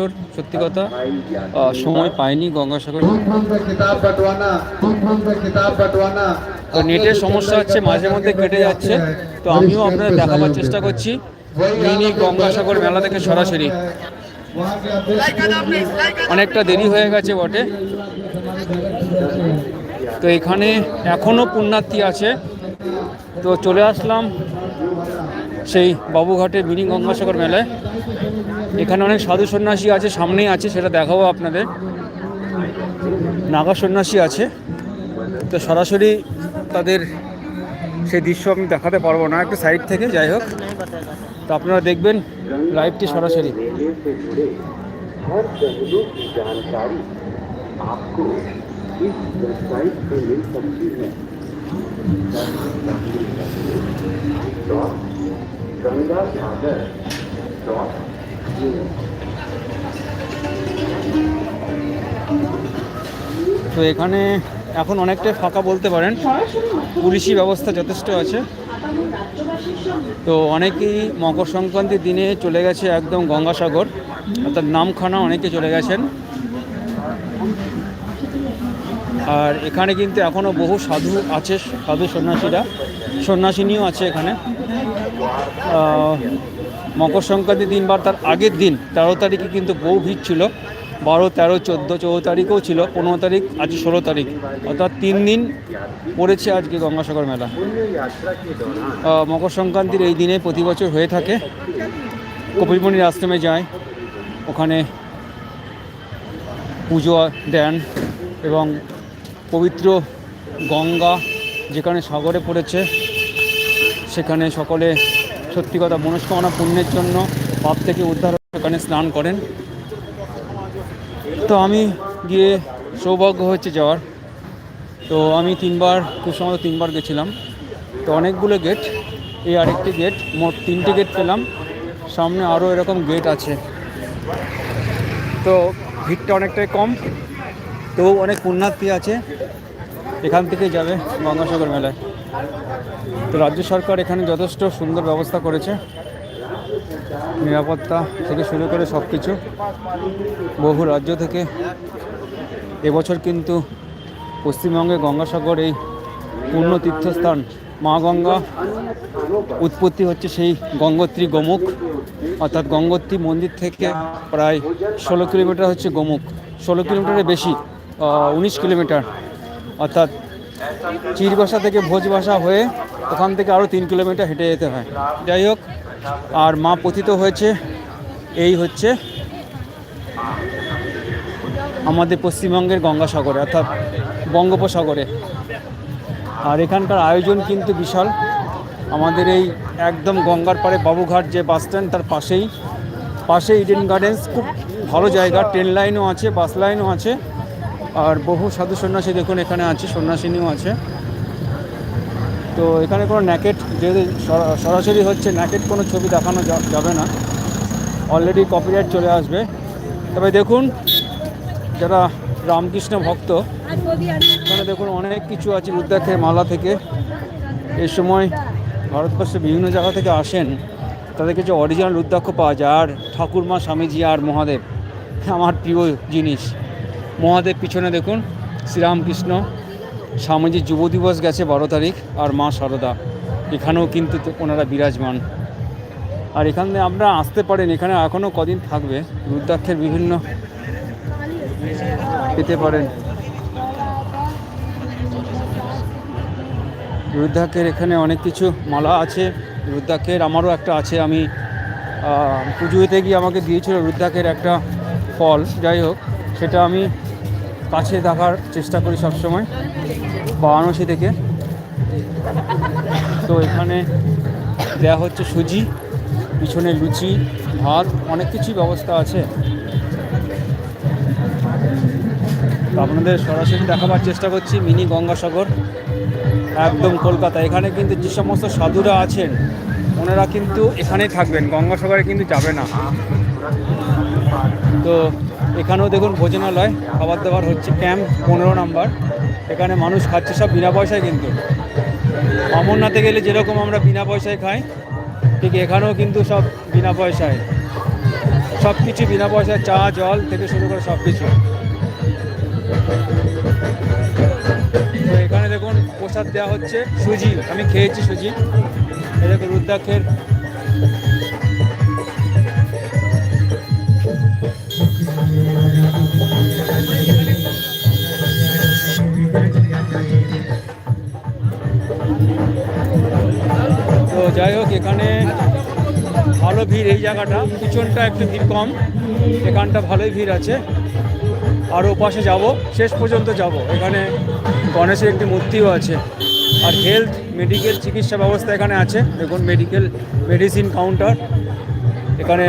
Doctor সত্যি কথা। সময় পাইনি গঙ্গাসাগর। তো নেটের সমস্যা হচ্ছে, মাঝে মধ্যে কেটে যাচ্ছে। তো আমিও আপনাদের দেখাবার চেষ্টা করছি। মিনি গঙ্গাসাগর মেলা থেকে সরাসরি। অনেকটা দেরি হয়ে গেছে বটে। তো এখানে এখনও পুণ্যার্থী আছে। তো চলে আসলাম। সেই বাবুঘাটে মিনি গঙ্গাসাগর মেলায় এখানে অনেক সাধু সন্ন্যাসী আছে সামনেই আছে সেটা দেখাবো আপনাদের নাগা সন্ন্যাসী আছে তো সরাসরি তাদের সেই দৃশ্য আমি দেখাতে পারবো না একটু সাইড থেকে যাই হোক তো আপনারা দেখবেন লাইভটি সরাসরি मेले से जुड़े हर पहलू की जानकारी आपको তো এখানে এখন অনেকটাই ফাঁকা বলতে পারেন। পুলিশি ব্যবস্থা যথেষ্ট আছে। তো অনেকেই মকর সংক্রান্তির দিনে চলে গেছে একদম গঙ্গাসাগর। অর্থাৎ নামখানা অনেকে চলে গেছেন। আর এখানে কিন্তু এখনও বহু সাধু আছে, সাধু সন্ন্যাসীরা। সন্ন্যাসিনীও আছে এখানে। মকর সংক্রান্তির দিন বা তার আগের দিন তেরো তারিখে কিন্তু বহু ভিড় ছিল। বারো, তেরো, চোদ্দ, চৌদ্দ তারিখেও ছিল, পনেরো তারিখ, আজ ষোলো তারিখ। অর্থাৎ তিন দিন পড়েছে আজকে গঙ্গাসাগর মেলা। মকর সংক্রান্তির এই দিনে প্রতি বছর হয়ে থাকে। কপিলমণির আশ্রমে যায়। ওখানে পুজো দেন এবং পবিত্র গঙ্গা যেখানে সাগরে পড়েছে সেখানে সকলে সত্যি কথা মনস্কামনা, পুণ্যের জন্য পাপ থেকে উদ্ধার সেখানে স্নান করেন। তো আমি গিয়ে সৌভাগ্য হচ্ছে যাওয়ার। তো আমি তিনবার খুব সম্ভবত তিনবার গেছিলাম। তো অনেকগুলো গেট এই আরেকটি গেট মোট তিনটে গেট পেলাম। সামনে আরও এরকম গেট আছে। তো ভিড়টা অনেকটাই কম। তো অনেক পুণ্যার্থী আছে। এখান থেকে যাবে গঙ্গাসাগর মেলায়। তো রাজ্য সরকার এখানে যথেষ্ট সুন্দর ব্যবস্থা করেছে। নিরাপত্তা থেকে শুরু করে সব কিছু বহু রাজ্য থেকে এবছর কিন্তু পশ্চিমবঙ্গে গঙ্গাসাগর এই পূর্ণ তীর্থস্থান মা গঙ্গা উৎপত্তি হচ্ছে সেই গঙ্গোত্রী গোমুখ। অর্থাৎ গঙ্গোত্রী মন্দির থেকে প্রায় ষোলো কিলোমিটার হচ্ছে গোমুখ। ষোলো কিলোমিটারের বেশি উনিশ কিলোমিটার। অর্থাৎ চিরবাসা থেকে ভোজবাসা হয়ে ওখান থেকে আরও তিন কিলোমিটার হেঁটে যেতে হয়। যাই হোক, আর মা পতিত হয়েছে। এই হচ্ছে আমাদের পশ্চিমবঙ্গের গঙ্গাসাগরে, অর্থাৎ বঙ্গোপসাগরে। আর এখানকার আয়োজন কিন্তু বিশাল। আমাদের এই একদম গঙ্গার পাড়ে বাবুঘাট যে বাস স্ট্যান্ড, তার পাশেই পাশে ইডেন গার্ডেন্স। খুব ভালো জায়গা। ট্রেন লাইনও আছে, বাস লাইনও আছে। আর বহু সাধু সন্ন্যাসী দেখুন এখানে আছে, সন্ন্যাসিনীও আছে। তো এখানে কোনো ন্যাকেট যেহেতু সরা- সরাসরি হচ্ছে ন্যাকেট কোনো ছবি দেখানো যাবে না। অলরেডি কপিরাইট চলে আসবে। তবে দেখুন, যারা রামকৃষ্ণ ভক্ত, এখানে দেখুন অনেক কিছু আছে রুদ্রাক্ষের মালা থেকে। এই সময় ভারতবর্ষে বিভিন্ন জায়গা থেকে আসেন, তাদের কিছু অরিজিনাল রুদ্রাক্ষ পাওয়া যায়। আর ঠাকুরমা স্বামীজি আর মহাদেব, আমার প্রিয় জিনিস। মহাদেব পিছনে দেখুন, শ্রীরামকৃষ্ণ। স্বামীজির যুব দিবস গেছে বারো তারিখ, আর মা সারদা। এখানেও কিন্তু ওনারা বিরাজমান। আর এখানে আপনারা আসতে পারেন, এখানে এখনও কদিন থাকবে, রুদ্রাক্ষের বিভিন্ন পেতে পারেন। রুদ্রাক্ষের এখানে অনেক কিছু মালা আছে, রুদ্রাক্ষের আমারও একটা আছে, আমি পুজোতে গিয়ে আমাকে দিয়েছিল রুদ্রাক্ষের একটা ফল, যাই হোক, সেটা আমি কাছে দেখার চেষ্টা করি সবসময়। বারাণসী থেকে তো এখানে দেওয়া হচ্ছে সুজি, পিছনে লুচি, ভাত, অনেক কিছুই ব্যবস্থা আছে। আপনাদের সরাসরি দেখাবার চেষ্টা করছি, মিনি গঙ্গাসাগর, একদম কলকাতা। এখানে কিন্তু যে সমস্ত সাধুরা আছেন, ওনারা কিন্তু এখানেই থাকবেন, গঙ্গাসাগরে কিন্তু যাবে না। তো এখানেও দেখুন ভোজনালয় খাবার দাবার হচ্ছে ক্যাম্প পনেরো নাম্বার। এখানে মানুষ খাচ্ছে সব বিনা পয়সায় কিন্তু। অমরনাথে গেলে যেরকম আমরা বিনা পয়সায় খাই, ঠিক এখানেও কিন্তু সব বিনা পয়সায়। সব কিছু বিনা পয়সায়, চা, জল থেকে শুরু করে সব কিছু। তো এখানে দেখুন প্রসাদ দেওয়া হচ্ছে সুজি, আমি খেয়েছি সুজি। দেখুন রুদ্রাক্ষের ভিড় এই জায়গাটা। পিছনটা একটু ভিড় কম। এখানটা ভালোই ভিড় আছে। আর ওপাশে যাব। শেষ পর্যন্ত যাব। এখানে গণেশের একটি মূর্তিও আছে। আর হেলথ মেডিকেল চিকিৎসা ব্যবস্থা এখানে আছে। দেখুন মেডিকেল মেডিসিন কাউন্টার এখানে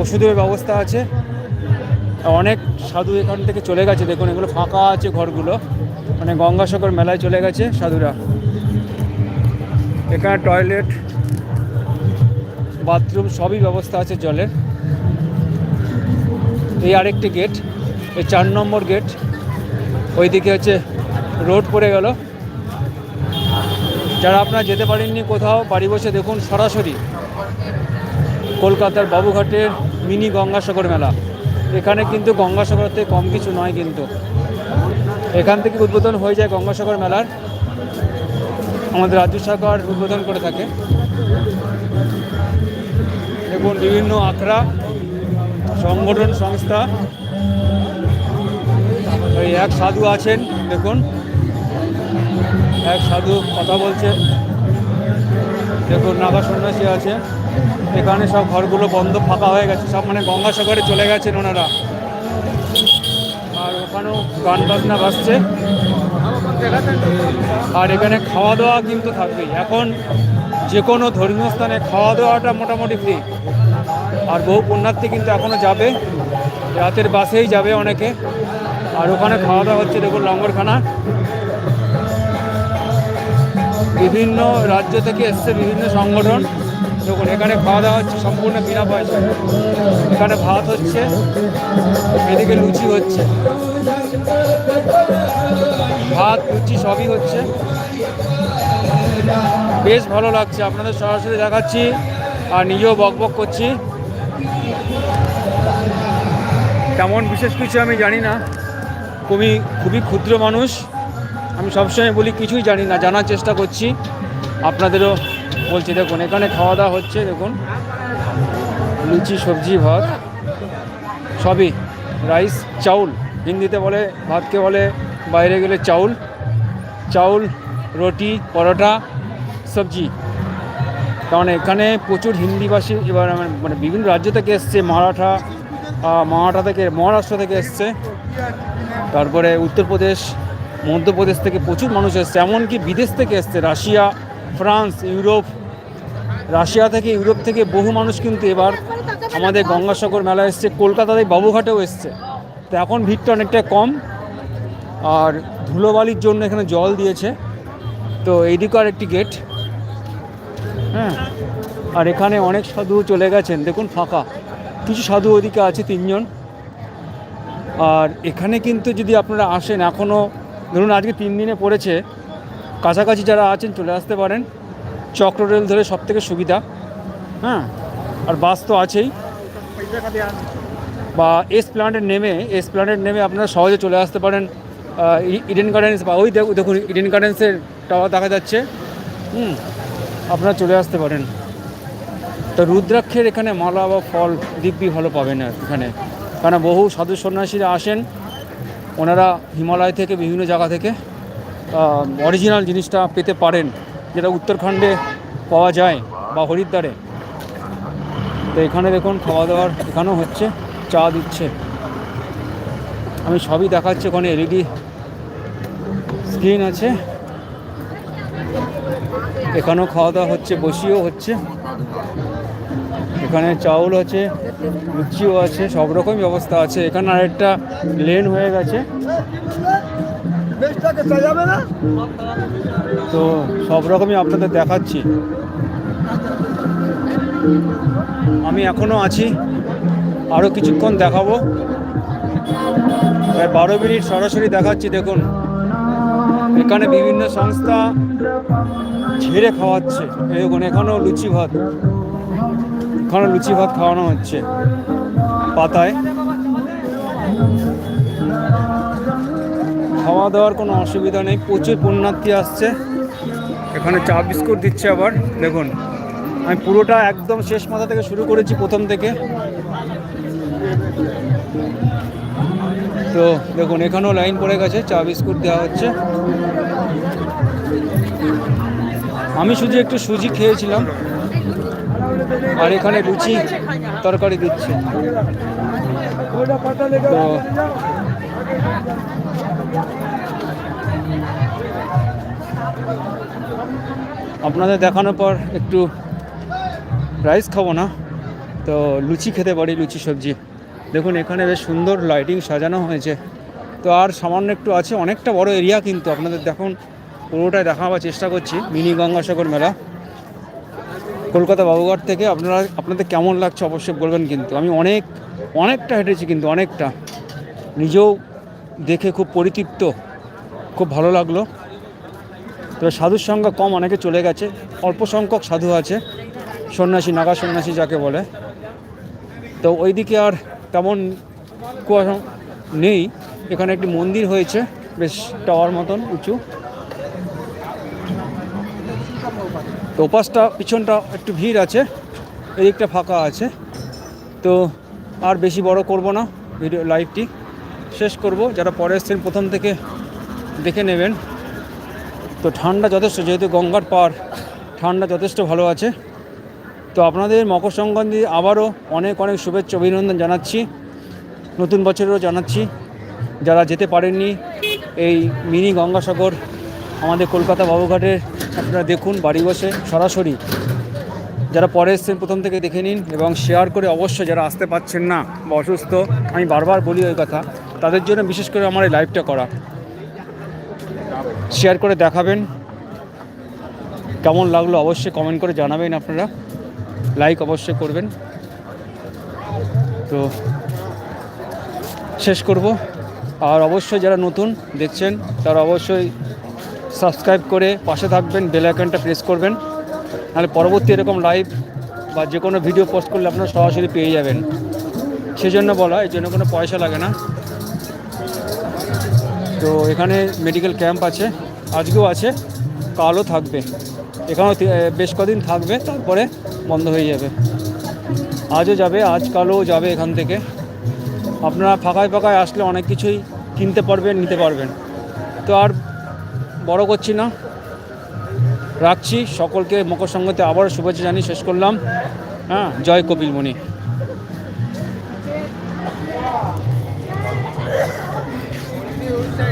ওষুধের ব্যবস্থা আছে। অনেক সাধু এখান থেকে চলে গেছে। দেখুন, এগুলো ফাঁকা আছে ঘরগুলো। মানে গঙ্গাসাগর মেলায় চলে গেছে সাধুরা। এখানে টয়লেট বাথরুম সবই ব্যবস্থা আছে জলের। এই আরেকটি গেট, এই চার নম্বর গেট, ওইদিকে হচ্ছে রোড পড়ে গেল। যারা আপনারা যেতে পারেননি কোথাও, বাড়ি বসে দেখুন সরাসরি কলকাতার বাবুঘাটের মিনি গঙ্গাসাগর মেলা। এখানে কিন্তু গঙ্গাসাগর থেকে কম কিছু নয় কিন্তু। এখান থেকে উদ্বোধন হয়ে যায় গঙ্গাসাগর মেলার। আমাদের রাজ্য সরকার উদ্বোধন করে থাকে। দেখুন বিভিন্ন আখড়া, সংগঠন, সংস্থা। ওই এক সাধু আছেন, দেখুন। এক সাধু কথা বলছে। দেখুন, নাগা সন্ন্যাসী আছে। এখানে সব ঘরগুলো বন্ধ, ফাঁকা হয়ে গেছে। সব মানে গঙ্গাসাগরে চলে গেছেন ওনারা। আর ওখানেও গান বাজনা বাজছে। আর এখানে খাওয়া দাওয়া কিন্তু থাকবেই। এখন যে কোনো ধর্মীয় স্থানে খাওয়া দাওয়াটা মোটামুটি ফ্রি আর বহু পুণ্যার্থী কিন্তু এখনও যাবে। রাতের বাসেই যাবে অনেকে। আর ওখানে খাওয়া দাওয়া হচ্ছে, দেখুন, লঙ্গরখানা। বিভিন্ন রাজ্য থেকে এসছে বিভিন্ন সংগঠন। দেখুন, এখানে খাওয়া দাওয়া হচ্ছে, সম্পূর্ণ বিনা পয়সা এখানে ভাত হচ্ছে, এদিকে লুচি হচ্ছে। ভাত, লুচি সবই হচ্ছে। বেশ ভালো লাগছে আপনাদের সরাসরি দেখাচ্ছি আর নিজেও বক বক করছি। তেমন বিশেষ কিছু আমি জানি না। খুবই খুবই ক্ষুদ্র মানুষ। আমি সবসময় বলি কিছুই জানি না জানার চেষ্টা করছি। আপনাদেরও বলছি দেখুন এখানে খাওয়া দাওয়া হচ্ছে দেখুন। লুচি সবজি ভাত সবই। রাইস চাউল। হিন্দিতে বলে ভাতকে বলে বাইরে গেলে চাউল। চাউল রুটি পরোটা সবজি। কারণ এখানে প্রচুর হিন্দিভাষী, এবার মানে বিভিন্ন রাজ্য থেকে এসছে মারাঠা মারাঠা থেকে, মহারাষ্ট্র থেকে এসছে। তারপরে উত্তরপ্রদেশ, মধ্যপ্রদেশ থেকে প্রচুর মানুষ এসছে, এমনকি বিদেশ থেকে এসছে, রাশিয়া, ফ্রান্স, ইউরোপ। রাশিয়া থেকে, ইউরোপ থেকে বহু মানুষ কিন্তু এবার আমাদের গঙ্গাসাগর মেলা এসছে কলকাতাতে বাবুঘাটেও এসছে। তো এখন ভিড়টা অনেকটা কম, আর ধুলোবালির জন্য এখানে জল দিয়েছে। তো এইদিকে আর একটি গেট হ্যাঁ। আর এখানে অনেক সাধু চলে গেছেন। দেখুন, ফাঁকা। কিছু সাধু ওদিকে আছে, তিনজন। আর এখানে কিন্তু যদি আপনারা আসেন এখনও ধরুন আজকে তিন দিনে পড়েছে, কাছাকাছি যারা আছেন চলে আসতে পারেন। চক্র রেল ধরে সব থেকে সুবিধা। হ্যাঁ আর বাস তো আছেই। বা এস প্ল্যান্টের নেমে, এস প্ল্যান্টের নেমে আপনারা সহজে চলে আসতে পারেন ইডেন গার্ডেন্স বা ওই দেখুন, ইডেন গার্ডেন্সের টাওয়ার দেখা যাচ্ছে। হুম। আপনারা চলে আসতে পারেন। তো রুদ্রাক্ষের এখানে মালা বা ফল, দিব্যি ভালো পাবেন এখানে। কারণ বহু সাধু সন্ন্যাসীরা আসেন। ওনারা হিমালয় থেকে, বিভিন্ন জায়গা থেকে অরিজিনাল জিনিসটা পেতে পারেন, যেটা উত্তরাখণ্ডে পাওয়া যায় বা হরিদ্বারে। তো এখানে দেখুন খাওয়া দাওয়ার এখানেও হচ্ছে, চা দিচ্ছে। আমি সবই দেখাচ্ছি, ওখানে এলইডি স্ক্রিন আছে। এখানেও খাওয়া দাওয়া হচ্ছে বসিও হচ্ছে। এখানে চাউল আছে, লুচিও আছে, সব রকম ব্যবস্থা আছে। এখানে আরেকটা লেন হয়ে গেছে। তো সব রকমই আপনাদের দেখাচ্ছি। আমি এখনও আছি আরও কিছুক্ষণ দেখাবো। বারো মিনিট সরাসরি দেখাচ্ছি, দেখুন। এখানে বিভিন্ন সংস্থা ঝেড়ে খাওয়াচ্ছে। এই দেখুন, এখানেও লুচি ভাত। এখানে লুচি ভাত খাওয়ানো হচ্ছে। পাতায়। খাওয়া দাওয়ার কোনো অসুবিধা নেই। প্রচুর পুণ্যার্থী আসছে। এখানে চা বিস্কুট দিচ্ছে আবার। দেখুন, আমি পুরোটা একদম শেষ মাথা থেকে শুরু করেছি প্রথম থেকে। তো দেখুন, এখানেও লাইন পড়ে গেছে। চা বিস্কুট দেওয়া হচ্ছে। আমি শুধু একটু সুজি খেয়েছিলাম। আর এখানে লুচি তরকারি দিচ্ছে। তো আপনাদের দেখানোর পর একটু রাইস খাব না? তো লুচি খেতে পারি, লুচি সবজি। দেখুন, এখানে বেশ সুন্দর লাইটিং সাজানো হয়েছে। তো আর সামান্য একটু আছে, অনেকটা বড় এরিয়া কিন্তু আপনাদের দেখুন পুরোটাই দেখাবার চেষ্টা করছি, মিনি গঙ্গাসাগর মেলা। কলকাতা বাবুঘাট থেকে আপনারা, আপনাদের কেমন লাগছে অবশ্যই বলবেন কিন্তু। আমি অনেক, অনেকটা হেঁটেছি কিন্তু, অনেকটা। নিজেও দেখে খুব পরিতৃপ্ত, খুব ভালো লাগল। তবে সাধুর সংখ্যা কম, অনেকে চলে গেছে। অল্প সংখ্যক সাধু আছে, সন্ন্যাসী, নাগা সন্ন্যাসী যাকে বলে। তো ওইদিকে আর তেমন কুয়াশা নেই। এখানে একটি মন্দির হয়েছে, বেশ টাওয়ার মতন, উঁচু। তো ওপাশটা, পিছনটা একটু ভিড় আছে, এদিকটা ফাঁকা আছে। তো আর বেশি বড় করব না ভিডিও, লাইভটি। শেষ করব, যারা পরে এসছেন প্রথম থেকে দেখে নেবেন। তো ঠান্ডা যথেষ্ট, যেহেতু গঙ্গার পার, ঠান্ডা যথেষ্ট ভালো আছে। তো আপনাদের মকর সংক্রান্তি আবারও অনেক অনেক শুভেচ্ছা, অভিনন্দন জানাচ্ছি। নতুন বছরেরও জানাচ্ছি। যারা যেতে পারেননি, এই মিনি গঙ্গাসাগর আমাদের কলকাতা বাবুঘাটে আপনারা দেখুন বাড়ি বসে সরাসরি। যারা পরে এসছেন প্রথম থেকে দেখে নিন এবং শেয়ার করে অবশ্যই যারা আসতে পারছেন না বা অসুস্থ, আমি বারবার বলি ওই কথা, তাদের জন্য বিশেষ করে আমার এই লাইভটা করা। শেয়ার করে দেখাবেন। কেমন লাগল অবশ্যই কমেন্ট করে জানাবেন আপনারা। লাইক অবশ্যই করবেন। তো শেষ করব। আর অবশ্যই যারা নতুন দেখছেন, তারা অবশ্যই সাবস্ক্রাইব করে পাশে থাকবেন, বেল আইকনটা প্রেস করবেন। নাহলে পরবর্তী এরকম লাইভ বা যে কোনো ভিডিও পোস্ট করলে আপনারা সরাসরি পেয়ে যাবেন। সেই জন্য বলা, এর জন্য কোনো পয়সা লাগে না। তো এখানে মেডিকেল ক্যাম্প আছে, আজকেও আছে, কালও থাকবে। এখানেও বেশ কদিন থাকবে, তারপরে বন্ধ হয়ে যাবে। আজও যাবে, আজ কালও যাবে এখান থেকে। আপনারা ফাঁকায় ফাঁকায় আসলে অনেক কিছুই কিনতে পারবেন, নিতে পারবেন। তো আর বড় করছি না। রাখছি। সকলকে মকর সংক্রান্তি আবারও শুভেচ্ছা জানিয়ে শেষ করলাম। হ্যাঁ জয় কপিলমণি।